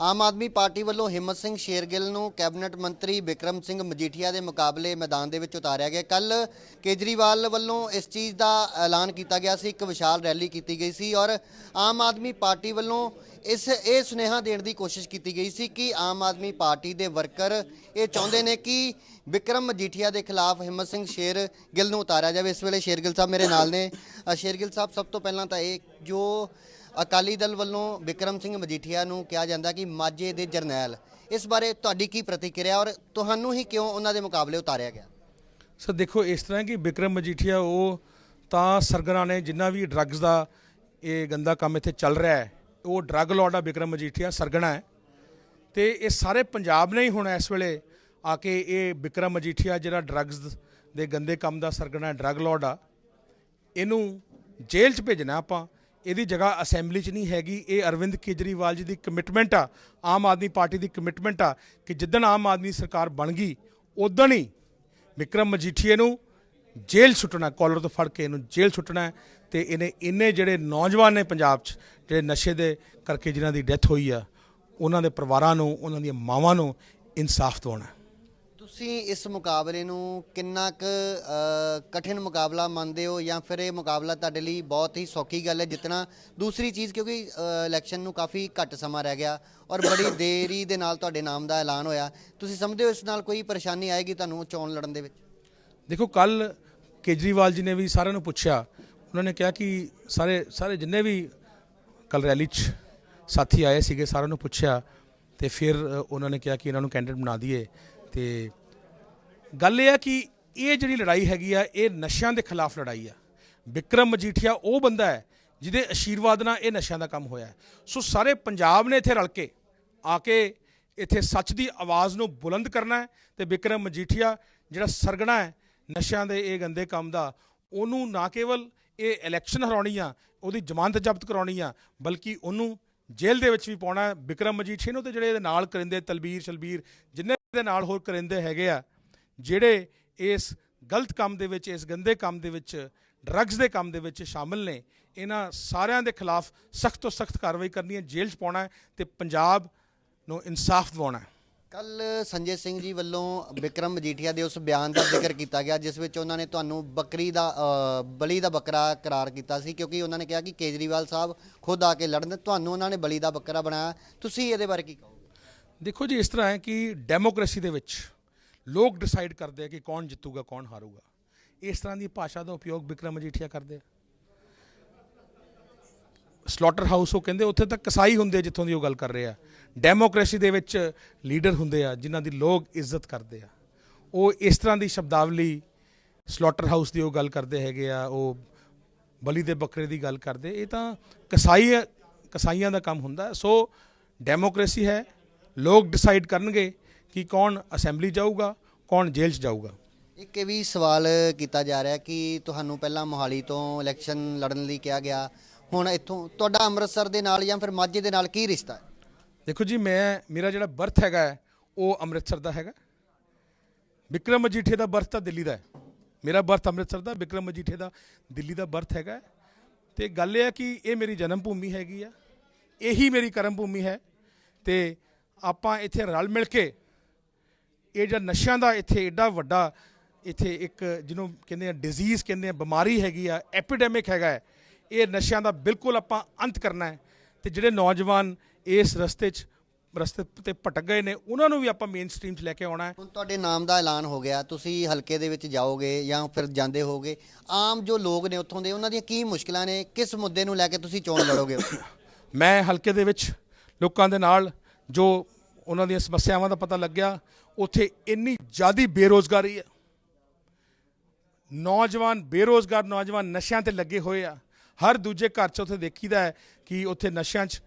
ਆਮ Aadmi party ਵੱਲੋਂ ਹਿੰਮਤ ਸਿੰਘ ਸ਼ੇਰਗਿੱਲ ਨੂੰ cabinet ਮੰਤਰੀ ਵਿਕਰਮ ਸਿੰਘ ਮਜੀਠੀਆ ਦੇ ਮੁਕਾਬਲੇ ਮੈਦਾਨ ਦੇ ਵਿੱਚ ਉਤਾਰਿਆ ਗਿਆ। ਕੱਲ ਕੇਜਰੀਵਾਲ ਵੱਲੋਂ ਇਸ ਚੀਜ਼ ਦਾ ਐਲਾਨ ਕੀਤਾ ਗਿਆ ਸੀ, ਇੱਕ ਵਿਸ਼ਾਲ ਰੈਲੀ ਕੀਤੀ ਗਈ ਸੀ ਔਰ ਆਮ ਆਦਮੀ ਪਾਰਟੀ ਵੱਲੋਂ ਇਸ, ਇਹ ਸੁਨੇਹਾ ਦੇਣ ਦੀ ਕੋਸ਼ਿਸ਼ ਕੀਤੀ ਗਈ ਸੀ ਕਿ ਆਮ ਆਦਮੀ ਪਾਰਟੀ ਦੇ ਵਰਕਰ ਇਹ ਚਾਹੁੰਦੇ ਨੇ ਕਿ ਵਿਕਰਮ ਮਜੀਠੀਆ ਦੇ ਖਿਲਾਫ ਹਿੰਮਤ ਸਿੰਘ ਸ਼ੇਰ ਗਿੱਲ ਨੂੰ ਉਤਾਰਿਆ ਜਾਵੇ। ਇਸ ਵੇਲੇ ਸ਼ੇਰਗਿੱਲ ਸਾਹਿਬ ਮੇਰੇ ਨਾਲ ਨੇ। ਸ਼ੇਰਗਿੱਲ ਸਾਹਿਬ, ਸਭ ਤੋਂ ਪਹਿਲਾਂ ਤਾਂ ਇਹ ਜੋ ਅਕਾਲੀ ਦਲ ਵੱਲੋਂ ਵਿਕਰਮ ਸਿੰਘ ਮਜੀਠੀਆ ਨੂੰ ਕਿਹਾ ਜਾਂਦਾ ਕਿ ਮਾਝੇ ਦੇ ਜਰਨੈਲ, ਇਸ ਬਾਰੇ ਤੁਹਾਡੀ ਕੀ ਪ੍ਰਤੀਕਿਰਿਆ ਔਰ ਤੁਹਾਨੂੰ ਹੀ ਕਿਉਂ ਉਹਨਾਂ ਦੇ ਮੁਕਾਬਲੇ ਉਤਾਰਿਆ ਗਿਆ? ਸਰ, ਦੇਖੋ, ਇਸ ਤਰ੍ਹਾਂ ਕਿ ਵਿਕਰਮ ਮਜੀਠੀਆ ਉਹ ਤਾਂ ਸਰਗਨਾ ਨੇ ਜਿੰਨਾ ਵੀ ਡਰੱਗਸ ਦਾ ਇਹ ਗੰਦਾ ਕੰਮ ਇੱਥੇ ਚੱਲ ਰਿਹਾ ਹੈ, ਉਹ ਡਰੱਗ ਲਾਰਡ ਆ ਵਿਕਰਮ ਮਜੀਠੀਆ ਸਰਗਨਾ ਹੈ। ਤੇ ਇਹ ਸਾਰੇ ਪੰਜਾਬ ਨੇ ਹੀ ਹੁਣ ਇਸ ਵੇਲੇ ਆ ਕੇ ਇਹ ਵਿਕਰਮ ਮਜੀਠੀਆ ਜਿਹੜਾ ਡਰੱਗਸ ਦੇ ਗੰਦੇ ਕੰਮ ਦਾ ਸਰਗਨਾ ਡਰੱਗ ਲਾਰਡ ਆ, ਇਹਨੂੰ ਜੇਲ੍ਹ 'ਚ ਭੇਜਣਾ ਆਪਾਂ। ਇਹਦੀ ਜਗ੍ਹਾ ਅਸੈਂਬਲੀ 'ਚ ਨਹੀਂ ਹੈਗੀ। ਇਹ ਅਰਵਿੰਦ ਕੇਜਰੀਵਾਲ ਜੀ ਦੀ ਕਮਿਟਮੈਂਟ ਆ। ਆਮ ਆਦਮੀ ਪਾਰਟੀ ਦੀ ਕਮਿਟਮੈਂਟ ਆ ਕਿ ਜਿੱਦਣ ਆਮ ਆਦਮੀ ਸਰਕਾਰ ਬਣ ਗਈ ਉਦੋਂ ਹੀ ਵਿਕਰਮ ਮਜੀਠੀਏ ਨੂੰ ਜੇਲ੍ਹ ਸੁੱਟਣਾ ਕਾਲਰ ਤੋਂ ਫੜ ਕੇ ਇਹਨੂੰ ਜੇਲ੍ਹ ਸੁੱਟਣਾ ਹੈ ਤੇ ਇਹਨੇ ਇੰਨੇ ਜਿਹੜੇ ਨੌਜਵਾਨ ਨੇ ਪੰਜਾਬ 'ਚ, ਜਿਹੜੇ ਨਸ਼ੇ ਦੇ ਕਰਕੇ ਜਿਨ੍ਹਾਂ ਦੀ ਡੈਥ ਹੋਈ ਆ, ਉਹਨਾਂ ਦੇ ਪਰਿਵਾਰਾਂ ਨੂੰ, ਉਹਨਾਂ ਦੀਆਂ ਮਾਵਾਂ ਨੂੰ ਇਨਸਾਫ ਦਿਵਾਉਣਾ ਤੁਸੀਂ ਇਸ ਮੁਕਾਬਲੇ ਨੂੰ ਕਿੰਨਾ ਕੁ ਕਠਿਨ ਮੁਕਾਬਲਾ ਮੰਨਦੇ ਹੋ ਜਾਂ ਫਿਰ ਇਹ ਮੁਕਾਬਲਾ ਤੁਹਾਡੇ ਲਈ ਬਹੁਤ ਹੀ ਸੌਖੀ ਗੱਲ ਹੈ ਜਿਤਨਾ ਦੂਸਰੀ ਚੀਜ਼ ਕਿਉਂਕਿ ਇਲੈਕਸ਼ਨ ਨੂੰ ਕਾਫੀ ਘੱਟ ਸਮਾਂ ਰਹਿ ਗਿਆ ਔਰ ਬੜੀ ਦੇਰੀ ਦੇ ਨਾਲ ਤੁਹਾਡੇ ਨਾਮ ਦਾ ਐਲਾਨ ਹੋਇਆ। ਤੁਸੀਂ ਸਮਝਦੇ ਹੋ ਇਸ ਨਾਲ ਕੋਈ ਪਰੇਸ਼ਾਨੀ ਆਏਗੀ ਤੁਹਾਨੂੰ ਚੋਣ ਲੜਨ ਦੇ ਵਿੱਚ? ਦੇਖੋ ਕੱਲ ਕੇਜਰੀਵਾਲ ਜੀ ਨੇ ਵੀ ਸਾਰਿਆਂ ਨੂੰ ਪੁੱਛਿਆ। ਉਹਨਾਂ ਨੇ ਕਿਹਾ ਕਿ ਸਾਰੇ ਸਾਰੇ ਜਿੰਨੇ ਵੀ ਕੱਲ ਰੈਲੀ 'ਚ ਸਾਥੀ ਆਏ ਸੀਗੇ ਸਾਰਿਆਂ ਨੂੰ ਪੁੱਛਿਆ ਤੇ ਫਿਰ ਉਹਨਾਂ ਨੇ ਕਿਹਾ ਕਿ ਇਹਨਾਂ ਨੂੰ ਕੈਂਡੀਡੇਟ ਬਣਾ ਦਈਏ ਤੇ ਗੱਲ ਇਹ ਆ ਕਿ ਇਹ ਜਿਹੜੀ ਲੜਾਈ ਹੈਗੀ ਆ, ਇਹ ਨਸ਼ਿਆਂ ਦੇ ਖਿਲਾਫ ਲੜਾਈ ਆ ਵਿਕਰਮ ਮਜੀਠੀਆ ਉਹ ਬੰਦਾ ਹੈ ਜਿਹਦੇ ਆਸ਼ੀਰਵਾਦ ਨਾਲ ਇਹ ਨਸ਼ਿਆਂ ਦਾ ਕੰਮ ਹੋਇਆ ਸੋ ਸਾਰੇ ਪੰਜਾਬ ਨੇ ਇੱਥੇ ਰਲ ਕੇ ਆ ਕੇ ਇੱਥੇ ਸੱਚ ਦੀ ਆਵਾਜ਼ ਨੂੰ ਬੁਲੰਦ ਕਰਨਾ ਹੈ ਤੇ ਵਿਕਰਮ ਮਜੀਠੀਆ ਜਿਹੜਾ ਸਰਗਣਾ ਹੈ ਨਸ਼ਿਆਂ ਦੇ ਇਹ ਗੰਦੇ ਕੰਮ ਦਾ, ਉਹਨੂੰ ਨਾ ਕੇਵਲ ਇਹ ਇਲੈਕਸ਼ਨ ਹਰਾਉਣੀ ਆ, ਉਹਦੀ ਜ਼ਮਾਨਤ ਜ਼ਬਤ ਕਰਾਉਣੀ ਆ, ਬਲਕਿ ਉਹਨੂੰ ਜੇਲ੍ਹ ਦੇ ਵਿੱਚ ਵੀ ਪਾਉਣਾ ਹੈ। ਵਿਕਰਮ ਮਜੀਠੀਆ ਨੂੰ ਤੇ ਜਿਹੜੇ ਇਹਦੇ ਨਾਲ ਕਰਿੰਦੇ ਤਲਬੀਰ ਸ਼ਲਬੀਰ ਜਿੰਨੇ ਦੇ ਨਾਲ ਹੋਰ ਕਰਿੰਦੇ ਹੈਗੇ ਆ ਜਿਹੜੇ ਇਸ ਗਲਤ ਕੰਮ ਦੇ ਵਿੱਚ ਇਸ ਗੰਦੇ ਕੰਮ ਦੇ ਵਿੱਚ ਡਰੱਗਸ ਦੇ ਕੰਮ ਦੇ ਵਿੱਚ ਸ਼ਾਮਲ ਨੇ ਇਹਨਾਂ ਸਾਰਿਆਂ ਦੇ ਖਿਲਾਫ ਸਖਤ ਤੋਂ ਸਖਤ ਕਾਰਵਾਈ ਕਰਨੀ ਹੈ ਜੇਲ੍ਹ 'ਚ ਪਾਉਣਾ ਹੈ ਤੇ ਪੰਜਾਬ ਨੂੰ ਇਨਸਾਫ ਦਿਵਾਉਣਾ ਹੈ। ਕੱਲ ਸੰਜੇ ਸਿੰਘ ਜੀ ਵੱਲੋਂ ਵਿਕਰਮ ਮਜੀਠੀਆ ਦੇ ਉਸ ਬਿਆਨ ਦਾ ਜ਼ਿਕਰ ਕੀਤਾ ਗਿਆ ਜਿਸ ਵਿੱਚ ਉਹਨਾਂ ਨੇ ਤੁਹਾਨੂੰ ਬੱਕਰੀ ਦਾ ਬਲੀ ਦਾ ਬੱਕਰਾ ਕਰਾਰ ਕੀਤਾ ਸੀ ਕਿਉਂਕਿ ਉਹਨਾਂ ਨੇ ਕਿਹਾ ਕਿ ਕੇਜਰੀਵਾਲ ਸਾਹਿਬ ਖੁਦ ਆ ਕੇ ਲੜਨ ਤੁਹਾਨੂੰ ਉਹਨਾਂ ਨੇ ਬਲੀ ਦਾ ਬੱਕਰਾ ਬਣਾਇਆ। ਤੁਸੀਂ ਇਹਦੇ ਬਾਰੇ ਕੀ ਕਹੋਗੇ? ਦੇਖੋ ਜੀ ਇਸ ਤਰ੍ਹਾਂ ਹੈ ਕਿ ਡੈਮੋਕ੍ਰੇਸੀ ਦੇ ਵਿੱਚ ਲੋਕ ਡਿਸਾਈਡ ਕਰਦੇ ਆ ਕਿ ਕੌਣ ਜਿੱਤੂਗਾ, ਕੌਣ ਹਾਰੂਗਾ। ਇਸ ਤਰ੍ਹਾਂ ਦੀ ਭਾਸ਼ਾ ਦਾ ਉਪਯੋਗ ਵਿਕਰਮ ਮਜੀਠੀਆ ਕਰਦੇ ਆ। ਸਲੋਟਰ ਹਾਊਸ ਉਹ ਕਹਿੰਦੇ, ਉੱਥੇ ਤਾਂ ਕਸਾਈ ਹੁੰਦੇ ਆ ਜਿੱਥੋਂ ਦੀ ਉਹ ਗੱਲ ਕਰ ਰਹੇ ਆ। ਡੈਮੋਕ੍ਰੇਸੀ ਦੇ ਵਿੱਚ ਲੀਡਰ ਹੁੰਦੇ ਆ, ਜਿਨ੍ਹਾਂ ਦੀ ਲੋਕ ਇੱਜ਼ਤ ਕਰਦੇ ਆ। ਉਹ ਇਸ ਤਰ੍ਹਾਂ ਦੀ ਸ਼ਬਦਾਵਲੀ ਸਲੋਟਰ ਹਾਊਸ ਦੀ ਉਹ ਗੱਲ ਕਰਦੇ ਹੈਗੇ ਆ, ਉਹ ਬਲੀ ਦੇ ਬੱਕਰੇ ਦੀ ਗੱਲ ਕਰਦੇ। ਇਹ ਤਾਂ ਕਸਾਈ ਕਸਾਈਆਂ ਦਾ ਕੰਮ ਹੁੰਦਾ। ਸੋ ਡੈਮੋਕ੍ਰੇਸੀ ਹੈ, ਲੋਕ ਡਿਸਾਈਡ ਕਰਨਗੇ। ਕਿ ਕੌਣ ਅਸੈਂਬਲੀ ਜਾਊਗਾ ਕੌਣ ਜੇਲ੍ਹ 'ਚ ਜਾਊਗਾ। ਇੱਕ ਇਹ ਵੀ ਸਵਾਲ ਕੀਤਾ ਜਾ ਰਿਹਾ ਕਿ ਤੁਹਾਨੂੰ ਪਹਿਲਾਂ ਮੋਹਾਲੀ ਤੋਂ ਇਲੈਕਸ਼ਨ ਲੜਨ ਲਈ ਕਿਹਾ ਗਿਆ। ਹੁਣ ਇੱਥੋਂ ਤੁਹਾਡਾ ਅੰਮ੍ਰਿਤਸਰ ਦੇ ਨਾਲ ਜਾਂ ਫਿਰ ਮਾਝੇ ਦੇ ਨਾਲ ਕੀ ਰਿਸ਼ਤਾ ਹੈ? ਦੇਖੋ ਜੀ ਮੈਂ ਮੇਰਾ ਜਿਹੜਾ ਬਰਥ ਹੈਗਾ ਉਹ ਅੰਮ੍ਰਿਤਸਰ ਦਾ ਹੈਗਾ। ਵਿਕਰਮ ਮਜੀਠੇ ਦਾ ਬਰਥ ਤਾਂ ਦਿੱਲੀ ਦਾ ਹੈ। ਮੇਰਾ ਬਰਥ ਅੰਮ੍ਰਿਤਸਰ ਦਾ ਵਿਕਰਮ ਮਜੀਠੇ ਦਾ ਦਿੱਲੀ ਦਾ ਬਰਥ ਹੈਗਾ। ਤੇ ਗੱਲ ਇਹ ਹੈ ਕਿ ਇਹ ਮੇਰੀ ਜਨਮ ਭੂਮੀ ਹੈਗੀ ਆ। ਇਹੀ ਮੇਰੀ ਕਰਮ ਭੂਮੀ ਹੈ। ਤੇ ਆਪਾਂ ਇੱਥੇ ਰਲ ਮਿਲ ਕੇ ਇਹ ਜਿਹੜਾ ਨਸ਼ਿਆਂ ਦਾ ਇੱਥੇ ਐਡਾ ਵੱਡਾ ਇੱਥੇ ਇੱਕ ਜਿਹਨੂੰ ਕਹਿੰਦੇ ਆ ਡਿਜ਼ੀਜ਼ ਕਹਿੰਦੇ ਆ ਬਿਮਾਰੀ ਹੈਗੀ ਆ ਐਪੀਡੈਮਿਕ ਹੈਗਾ ਹੈ ਇਹ ਨਸ਼ਿਆਂ ਦਾ ਬਿਲਕੁਲ ਆਪਾਂ ਅੰਤ ਕਰਨਾ ਹੈ। ਤੇ ਜਿਹੜੇ ਨੌਜਵਾਨ ਇਸ ਰਸਤੇ 'ਚ ਰਸਤੇ ਤੇ ਭਟਕ ਗਏ ਨੇ ਉਹਨਾਂ ਨੂੰ ਵੀ ਆਪਾਂ ਮੇਨ ਸਟ੍ਰੀਮ 'ਚ ਲੈ ਕੇ ਆਉਣਾ ਹੈ। ਹੁਣ ਤੁਹਾਡੇ ਨਾਮ ਦਾ ਐਲਾਨ ਹੋ ਗਿਆ ਤੁਸੀਂ ਹਲਕੇ ਦੇ ਵਿੱਚ ਜਾਓਗੇ ਜਾਂ ਫਿਰ ਜਾਂਦੇ ਹੋਗੇ ਆਮ ਜੋ ਲੋਕ ਨੇ ਉੱਥੋਂ ਦੇ ਉਹਨਾਂ ਦੀਆਂ ਕੀ ਮੁਸ਼ਕਲਾਂ ਨੇ ਕਿਸ ਮੁੱਦੇ ਨੂੰ ਲੈ ਕੇ ਤੁਸੀਂ ਚੋਣ ਲੜੋਗੇ? ਮੈਂ ਹਲਕੇ ਦੇ ਵਿੱਚ ਲੋਕਾਂ ਦੇ ਨਾਲ ਜੋ ਉਹਨਾਂ ਦੀਆਂ ਸਮੱਸਿਆਵਾਂ ਦਾ ਪਤਾ ਲੱਗਿਆ ਉੱਥੇ ਇੰਨੀ ਜ਼ਿਆਦੀ ਬੇਰੋਜ਼ਗਾਰੀ ਹੈ। ਨੌਜਵਾਨ ਬੇਰੋਜ਼ਗਾਰ ਨੌਜਵਾਨ ਨਸ਼ਿਆਂ ਤੇ ਲੱਗੇ ਹੋਏ ਆ। ਹਰ ਦੂਜੇ ਘਰ 'ਚ ਉੱਥੇ ਦੇਖੀਦਾ ਹੈ ਕਿ ਉੱਥੇ ਨਸ਼ਿਆਂ 'ਚ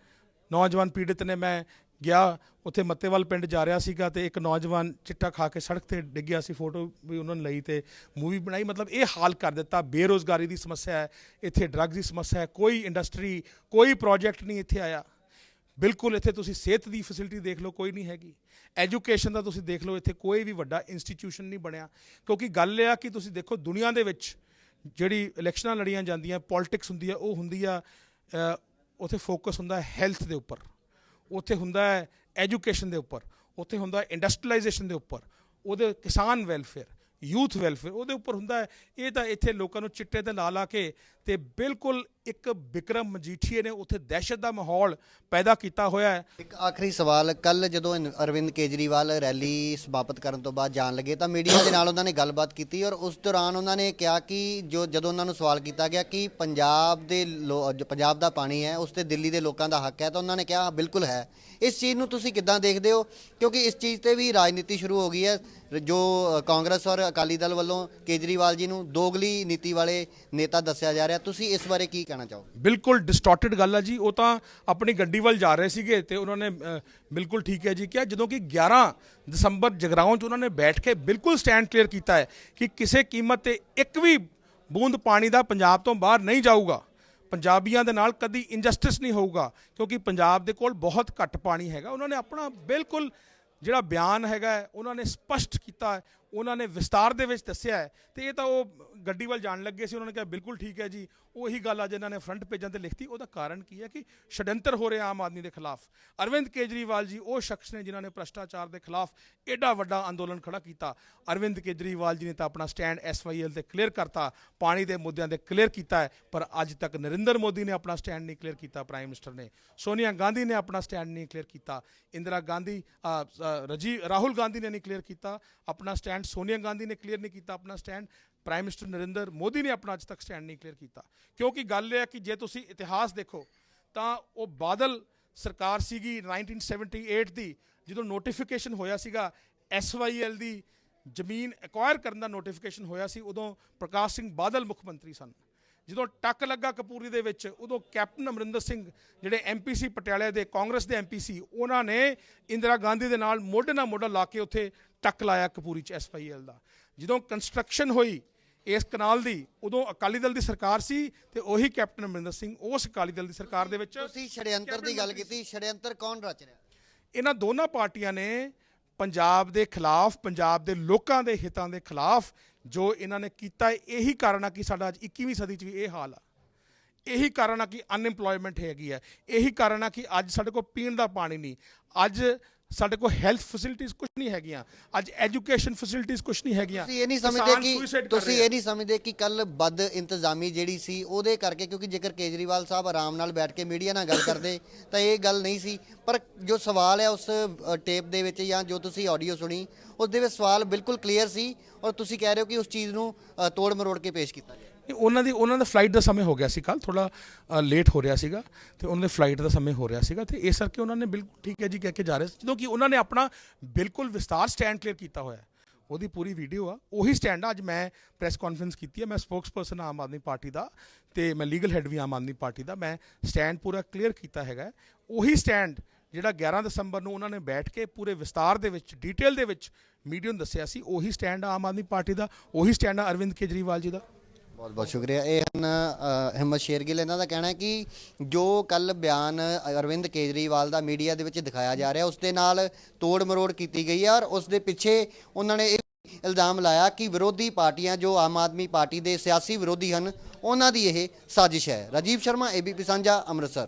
ਨੌਜਵਾਨ ਪੀੜਤ ਨੇ ਮੈਂ ਗਿਆ, ਉੱਥੇ ਮੱਤੇਵਾਲ ਪਿੰਡ ਜਾ ਰਿਹਾ ਸੀਗਾ ਤੇ ਇੱਕ ਨੌਜਵਾਨ ਚਿੱਟਾ ਖਾ ਕੇ ਸੜਕ ਤੇ ਡਿੱਗਿਆ ਸੀ, ਫੋਟੋ ਵੀ ਉਹਨਾਂ ਨੇ ਲਈ ਤੇ ਮੂਵੀ ਬਣਾਈ। ਮਤਲਬ ਇਹ ਹਾਲ ਕਰ ਦਿੱਤਾ। ਬੇਰੋਜ਼ਗਾਰੀ ਦੀ ਸਮੱਸਿਆ ਹੈ, ਇੱਥੇ ਡਰੱਗ ਦੀ ਸਮੱਸਿਆ ਹੈ, ਕੋਈ ਇੰਡਸਟਰੀ ਕੋਈ ਪ੍ਰੋਜੈਕਟ ਨਹੀਂ ਇੱਥੇ ਆਇਆ। ਬਿਲਕੁਲ ਇੱਥੇ ਤੁਸੀਂ ਸਿਹਤ ਦੀ ਫੈਸਿਲਿਟੀ ਦੇਖ ਲਓ, ਕੋਈ ਨਹੀਂ ਹੈਗੀ। ਐਜੂਕੇਸ਼ਨ ਦਾ ਤੁਸੀਂ ਦੇਖ ਲਓ, ਇੱਥੇ ਕੋਈ ਵੀ ਵੱਡਾ ਇੰਸਟੀਟਿਊਸ਼ਨ ਨਹੀਂ ਬਣਿਆ। ਕਿਉਂਕਿ ਗੱਲ ਇਹ ਆ ਕਿ ਤੁਸੀਂ ਦੇਖੋ, ਦੁਨੀਆ ਦੇ ਵਿੱਚ ਜਿਹੜੀ ਇਲੈਕਸ਼ਨਾਂ ਲੜੀਆਂ ਜਾਂਦੀਆਂ ਪੋਲਿਟਿਕਸ ਹੁੰਦੀ ਆ, ਉਹ ਹੁੰਦੀ ਆ ਉੱਥੇ ਫੋਕਸ ਹੁੰਦਾ ਹੈ ਹੈਲਥ ਦੇ ਉੱਪਰ। ਉੱਥੇ ਹੁੰਦਾ ਹੈ ਐਜੂਕੇਸ਼ਨ ਦੇ ਉੱਪਰ। ਉੱਥੇ ਹੁੰਦਾ ਇੰਡਸਟਰੀਲਾਈਜੇਸ਼ਨ ਦੇ ਉੱਪਰ। ਉਹਦੇ ਕਿਸਾਨ ਵੈਲਫੇਅਰ ਯੂਥ ਵੈਲਫੇਅਰ। ਉਹਦੇ ਉੱਪਰ ਹੁੰਦਾ ਹੈ, ਇਹ ਤਾਂ ਇੱਥੇ ਲੋਕਾਂ ਨੂੰ ਚਿੱਟੇ ਤੇ ਲਾ ਲਾ ਕੇ ਤੇ ਬਿਲਕੁਲ ਇੱਕ ਵਿਕਰਮ ਮਜੀਠੀਏ ਨੇ ਉੱਥੇ ਦਹਿਸ਼ਤ ਦਾ ਮਾਹੌਲ ਪੈਦਾ ਕੀਤਾ ਹੋਇਆ ਹੈ। ਇੱਕ ਆਖਰੀ ਸਵਾਲ ਕੱਲ ਜਦੋਂ ਅਰਵਿੰਦ ਕੇਜਰੀਵਾਲ ਰੈਲੀ ਸਮਾਪਤ ਕਰਨ ਤੋਂ ਬਾਅਦ ਜਾਣ ਲੱਗੇ ਤਾਂ ਮੀਡੀਆ ਦੇ ਨਾਲ ਉਹਨਾਂ ਨੇ ਗੱਲਬਾਤ ਕੀਤੀ ਔਰ ਉਸ ਦੌਰਾਨ ਉਹਨਾਂ ਨੇ ਕਿਹਾ ਕਿ ਜੋ, ਜਦੋਂ ਉਹਨਾਂ ਨੂੰ ਸਵਾਲ ਕੀਤਾ ਗਿਆ ਕਿ ਪੰਜਾਬ ਦੇ ਲੋ- ਪੰਜਾਬ ਦਾ ਪਾਣੀ ਹੈ, ਉਸ ਤੇ ਦਿੱਲੀ ਦੇ ਲੋਕਾਂ ਦਾ ਹੱਕ ਹੈ ਤਾਂ ਉਹਨਾਂ ਨੇ ਕਿਹਾ ਬਿਲਕੁਲ ਹੈ। ਇਸ ਚੀਜ਼ ਨੂੰ ਤੁਸੀਂ ਕਿੱਦਾਂ ਦੇਖਦੇ ਹੋ? ਕਿਉਂਕਿ ਇਸ ਚੀਜ਼ ਤੇ ਵੀ ਰਾਜਨੀਤੀ ਸ਼ੁਰੂ ਹੋ ਗਈ ਹੈ, ਜੋ ਕਾਂਗਰਸ ਔਰ ਅਕਾਲੀ ਦਲ ਵੱਲੋਂ ਕੇਜਰੀਵਾਲ ਜੀ ਨੂੰ ਦੋਗਲੀ ਨੀਤੀ ਵਾਲੇ ਨੇਤਾ ਦੱਸਿਆ ਜਾ ਰਿਹਾ। ਤੁਸੀਂ ਇਸ ਬਾਰੇ ਕੀ ਕਹਿਣਾ ਚਾਹੋ ਬਿਲਕੁਲ ਡਿਸਟੋਰਟਡ ਗੱਲ ਹੈ ਜੀ। ਉਹ ਤਾਂ ਆਪਣੀ ਗੱਡੀ ਵੱਲ ਜਾ ਰਹੇ ਸੀਗੇ ਤੇ ਉਹਨਾਂ ਨੇ ਬਿਲਕੁਲ ਠੀਕ ਹੈ ਜੀ ਕਿਹਾ। ਜਦੋਂ ਕਿ 11 ਦਸੰਬਰ ਜਗਰਾਉਂ 'ਚ ਉਹਨਾਂ ਨੇ ਬੈਠ ਕੇ ਬਿਲਕੁਲ ਸਟੈਂਡ ਕਲੀਅਰ ਕੀਤਾ ਹੈ ਕਿ ਕਿਸੇ ਕੀਮਤ ਤੇ ਇੱਕ ਵੀ ਬੂੰਦ ਪਾਣੀ ਦਾ ਪੰਜਾਬ ਤੋਂ ਬਾਹਰ ਨਹੀਂ ਜਾਊਗਾ। ਪੰਜਾਬੀਆਂ ਦੇ ਨਾਲ ਕਦੀ ਇਨਜਸਟਿਸ ਨਹੀਂ ਹੋਊਗਾ, ਕਿਉਂਕਿ ਪੰਜਾਬ ਦੇ ਕੋਲ ਬਹੁਤ ਘੱਟ ਪਾਣੀ ਹੈਗਾ। ਉਹਨਾਂ ਨੇ ਆਪਣਾ ਬਿਲਕੁਲ ਜਿਹੜਾ ਬਿਆਨ ਹੈਗਾ ਉਹਨਾਂ ਨੇ ਸਪਸ਼ਟ ਕੀਤਾ ਉਹਨਾਂ ਨੇ ਵਿਸਤਾਰ ਦੇ ਵਿੱਚ ਦੱਸਿਆ ਹੈ ਤੇ ਇਹ ਤਾਂ ਉਹ ਗੱਡੀ ਵੱਲ ਜਾਣ ਲੱਗੇ ਸੀ ਉਹਨਾਂ ਨੇ ਕਿਹਾ ਬਿਲਕੁਲ ਠੀਕ ਹੈ ਜੀ। ਉਹੀ ਗੱਲ ਅੱਜ ਇਹਨਾਂ ਨੇ ਫਰੰਟ ਪੇਜਾਂ ਤੇ ਲਿਖਤੀ। ਉਹਦਾ ਕਾਰਨ ਕੀ ਹੈ ਕਿ ਛਡੰਤਰ ਹੋ ਰਿਹਾ ਆਮ ਆਦਮੀ ਦੇ ਖਿਲਾਫ। ਅਰਵਿੰਦ ਕੇਜਰੀਵਾਲ ਜੀ ਉਹ ਸ਼ਖਸ ਨੇ ਜਿਨ੍ਹਾਂ ਨੇ ਭ੍ਰਸ਼ਟਾਚਾਰ ਦੇ ਖਿਲਾਫ ਐਡਾ ਵੱਡਾ ਅੰਦੋਲਨ ਖੜਾ ਕੀਤਾ। ਅਰਵਿੰਦ ਕੇਜਰੀਵਾਲ ਜੀ ਨੇ ਤਾਂ ਆਪਣਾ ਸਟੈਂਡ ਐਸਵਾਈਐਲ ਤੇ ਕਲੀਅਰ ਕਰਤਾ ਪਾਣੀ ਦੇ ਮੁੱਦਿਆਂ ਤੇ ਕਲੀਅਰ ਕੀਤਾ ਹੈ ਪਰ ਅੱਜ ਤੱਕ ਨਰਿੰਦਰ ਮੋਦੀ ਨੇ ਆਪਣਾ ਸਟੈਂਡ ਨਹੀਂ ਕਲੀਅਰ ਕੀਤਾ ਪ੍ਰਾਈਮ ਮਿਨਿਸਟਰ ਨੇ। ਸੋਨੀਆ ਗਾਂਧੀ ਨੇ ਆਪਣਾ ਸਟੈਂਡ ਨਹੀਂ ਕਲੀਅਰ ਕੀਤਾ। ਇੰਦਰਾ ਗਾਂਧੀ ਅ, ਰਜੀ ਰਾਹੁਲ ਗਾਂਧੀ ਨੇ ਨਹੀਂ ਕਲੀਅਰ ਕੀਤਾ। ਆਪਣਾ ਸਟੈਂਡ ਸੋਨੀਆ ਗਾਂਧੀ ਨੇ ਕਲੀਅਰ ਨਹੀਂ ਕੀਤਾ ਆਪਣਾ stand prime minister Narendra Modi ਨੇ ਆਪਣਾ ਅੱਜ ਤੱਕ ਸਟੈਂਡ ਨਹੀਂ ਕਲੀਅਰ ਕੀਤਾ। ਕਿਉਂਕਿ ਗੱਲ ਇਹ ਹੈ ਕਿ ਜੇ ਤੁਸੀਂ ਇਤਿਹਾਸ ਦੇਖੋ, ਤਾਂ ਉਹ ਬਾਦਲ ਸਰਕਾਰ ਸੀਗੀ 1978 ਦੀ, ਜਦੋਂ ਨੋਟੀਫਿਕੇਸ਼ਨ ਹੋਇਆ ਸੀਗਾ ਐਸਵਾਈਐਲ ਦੀ ਜ਼ਮੀਨ ਐਕਵਾਇਰ ਕਰਨ ਦਾ ਨੋਟੀਫਿਕੇਸ਼ਨ ਹੋਇਆ ਸੀ, ਉਦੋਂ ਪ੍ਰਕਾਸ਼ ਸਿੰਘ ਬਾਦਲ ਮੁੱਖ ਮੰਤਰੀ ਸਨ। ਜਦੋਂ ਟੱਕ ਲੱਗਾ ਕਪੂਰੀ ਦੇ ਵਿੱਚ, ਉਦੋਂ ਕੈਪਟਨ ਅਮਰਿੰਦਰ ਸਿੰਘ ਜਿਹੜੇ ਐਮਪੀਸੀ ਪਟਿਆਲੇ ਦੇ ਕਾਂਗਰਸ ਦੇ ਐਮਪੀਸੀ ਉਹਨਾਂ ਨੇ ਇੰਦਰਾ ਗਾਂਧੀ ਦੇ ਨਾਲ ਮੋਢੇ ਨਾਲ ਮੋਢਾ ਲਾ ਕੇ ਉੱਥੇ ਟੱਕ ਲਾਇਆ ਕਪੂਰੀ ਚ ਐਸਪੀਐਲ ਦਾ। ਜਦੋਂ ਕੰਸਟਰਕਸ਼ਨ ਹੋਈ ਇਸ ਕਨਾਲ ਦੀ ਉਦੋਂ ਅਕਾਲੀ ਦਲ ਦੀ ਸਰਕਾਰ ਸੀ ਤੇ ਉਹੀ ਕੈਪਟਨ ਅਮਰਿੰਦਰ ਸਿੰਘ ਉਸ ਅਕਾਲੀ ਦਲ ਦੀ ਸਰਕਾਰ ਦੇ ਵਿੱਚ ਤੁਸੀਂ ਛੜਯੰਤਰ ਦੀ ਗੱਲ ਕੀਤੀ ਛੜਯੰਤਰ ਕੌਣ ਰਚ ਰਿਹਾ? ਇਹਨਾਂ ਦੋਨਾਂ ਪਾਰਟੀਆਂ ਨੇ ਪੰਜਾਬ ਦੇ ਖਿਲਾਫ ਪੰਜਾਬ ਦੇ ਲੋਕਾਂ ਦੇ ਹਿੱਤਾਂ ਦੇ ਖਿਲਾਫ ਜੋ ਇਹਨਾਂ ਨੇ ਕੀਤਾ ਹੈ, ਇਹੀ ਕਾਰਨ ਆ ਕਿ ਸਾਡਾ ਅੱਜ 21ਵੀਂ ਸਦੀ 'ਚ ਵੀ ਇਹ ਹਾਲ ਆ। ਇਹੀ ਕਾਰਨ ਆ ਕਿ ਅਨਐਮਪਲੋਇਮੈਂਟ ਹੈਗੀ ਹੈ ਇਹੀ ਕਾਰਨ ਆ ਕਿ ਅੱਜ ਸਾਡੇ ਕੋਲ ਪੀਣ ਦਾ ਪਾਣੀ ਨਹੀਂ। ਅੱਜ ਸਾਡੇ ਕੋਲ ਹੈਲਥ ਫੈਸਿਲਿਟੀਆਂ ਕੁਝ ਨਹੀਂ ਹੈਗੀਆਂ। ਅੱਜ ਐਜੂਕੇਸ਼ਨ ਫੈਸਿਲਿਟੀਆਂ ਕੁਝ ਨਹੀਂ ਹੈਗੀਆਂ। ਤੁਸੀਂ ਇਹ ਨਹੀਂ ਸਮਝਦੇ ਕਿ ਤੁਸੀਂ। ਇਹ ਨਹੀਂ ਸਮਝਦੇ ਕਿ ਕੱਲ ਬਦ ਇੰਤਜ਼ਾਮੀ ਜਿਹੜੀ ਸੀ ਉਹਦੇ ਕਰਕੇ ਕਿਉਂਕਿ ਜੇਕਰ ਕੇਜਰੀਵਾਲ ਸਾਹਿਬ ਆਰਾਮ ਨਾਲ ਬੈਠ ਕੇ ਮੀਡੀਆ ਨਾਲ ਗੱਲ ਕਰਦੇ ਤਾਂ ਇਹ ਗੱਲ ਨਹੀਂ ਸੀ। ਪਰ ਜੋ ਸਵਾਲ ਹੈ ਉਸ ਟੇਪ ਦੇ ਵਿੱਚ ਜਾਂ ਜੋ ਤੁਸੀਂ ਆਡੀਓ ਸੁਣੀ ਉਸ ਦੇ ਵਿੱਚ ਸਵਾਲ ਬਿਲਕੁਲ ਕਲੀਅਰ ਸੀ ਔਰ ਤੁਸੀਂ ਕਹਿ ਰਹੇ ਹੋ ਕਿ ਉਸ ਚੀਜ਼ ਨੂੰ ਤੋੜ ਮਰੋੜ ਕੇ ਪੇਸ਼ ਕੀਤਾ ਗਿਆ। ਉਹਨਾਂ ਦੀ, ਉਹਨਾਂ ਦਾ ਫਲਾਈਟ ਦਾ ਸਮੇਂ ਹੋ ਗਿਆ ਸੀ ਕੱਲ ਥੋੜਾ ਲੇਟ ਹੋ ਰਿਹਾ ਸੀਗਾ ਤੇ ਉਹਨਾਂ ਦੇ ਫਲਾਈਟ ਦਾ ਸਮੇਂ ਹੋ ਰਿਹਾ ਸੀਗਾ ਤੇ ਇਸ ਕਰਕੇ ਉਹਨਾਂ ਨੇ ਬਿਲਕੁਲ ਠੀਕ ਹੈ ਜੀ ਕਹਿ ਕੇ ਜਾ ਰਹੇ ਸੀ, ਜਦੋਂ ਕਿ ਉਹਨਾਂ ਨੇ ਆਪਣਾ ਬਿਲਕੁਲ ਵਿਸਤਾਰ ਸਟੈਂਡ ਕਲੀਅਰ ਕੀਤਾ ਹੋਇਆ ਉਹਦੀ ਪੂਰੀ ਵੀਡੀਓ ਆ। ਉਹੀ ਸਟੈਂਡ ਆ, ਅੱਜ ਮੈਂ ਪ੍ਰੈਸ ਕਾਨਫਰੰਸ ਕੀਤੀ ਹੈ, ਮੈਂ ਸਪੋਕਸਪਰਸਨ ਆਮ ਆਦਮੀ ਪਾਰਟੀ ਦਾ ਤੇ ਮੈਂ ਲੀਗਲ ਹੈਡ ਵੀ ਆਮ ਆਦਮੀ ਪਾਰਟੀ ਦਾ, ਮੈਂ ਸਟੈਂਡ ਪੂਰਾ ਕਲੀਅਰ ਕੀਤਾ ਹੈਗਾ ਉਹੀ ਸਟੈਂਡ ਜਿਹੜਾ 11 ਦਸੰਬਰ ਨੂੰ ਉਹਨਾਂ ਨੇ ਬੈਠ ਕੇ ਪੂਰੇ ਵਿਸਤਾਰ ਦੇ ਵਿੱਚ ਡਿਟੇਲ ਦੇ ਵਿੱਚ ਮੀਡੀਆ ਨੂੰ ਦੱਸਿਆ ਸੀ, ਉਹੀ ਸਟੈਂਡ ਆਮ ਆਦਮੀ ਪਾਰਟੀ ਦਾ, ਉਹੀ ਸਟੈਂਡ ਆ ਅਰਵਿੰਦ ਕੇਜਰੀਵਾਲ ਜੀ ਦਾ। ਬਹੁਤ ਬਹੁਤ ਸ਼ੁਕਰੀਆ। ਇਹ ਹਨ ਹਿੰਮਤ ਸ਼ੇਰਗਿੱਲ, ਇਹਨਾਂ ਦਾ ਕਹਿਣਾ ਹੈ ਕਿ ਜੋ ਕੱਲ ਬਿਆਨ ਅਰਵਿੰਦ ਕੇਜਰੀਵਾਲ ਦਾ ਮੀਡੀਆ ਦੇ ਵਿੱਚ ਦਿਖਾਇਆ ਜਾ ਰਿਹਾ, ਉਸ ਦੇ ਨਾਲ ਤੋੜ ਮਰੋੜ ਕੀਤੀ ਗਈ ਹੈ ਔਰ ਉਸ ਦੇ ਪਿੱਛੇ ਉਹਨਾਂ ਨੇ ਇਹ ਇਲਜ਼ਾਮ ਲਾਇਆ ਕਿ ਵਿਰੋਧੀ ਪਾਰਟੀਆਂ ਜੋ ਆਮ ਆਦਮੀ ਪਾਰਟੀ ਦੇ ਸਿਆਸੀ ਵਿਰੋਧੀ ਹਨ, ਉਹਨਾਂ ਦੀ ਇਹ ਸਾਜ਼ਿਸ਼ ਹੈ। ਰਾਜੀਵ ਸ਼ਰਮਾ ਏਬੀਪੀ ਸਾਂਝਾ, ਅੰਮ੍ਰਿਤਸਰ।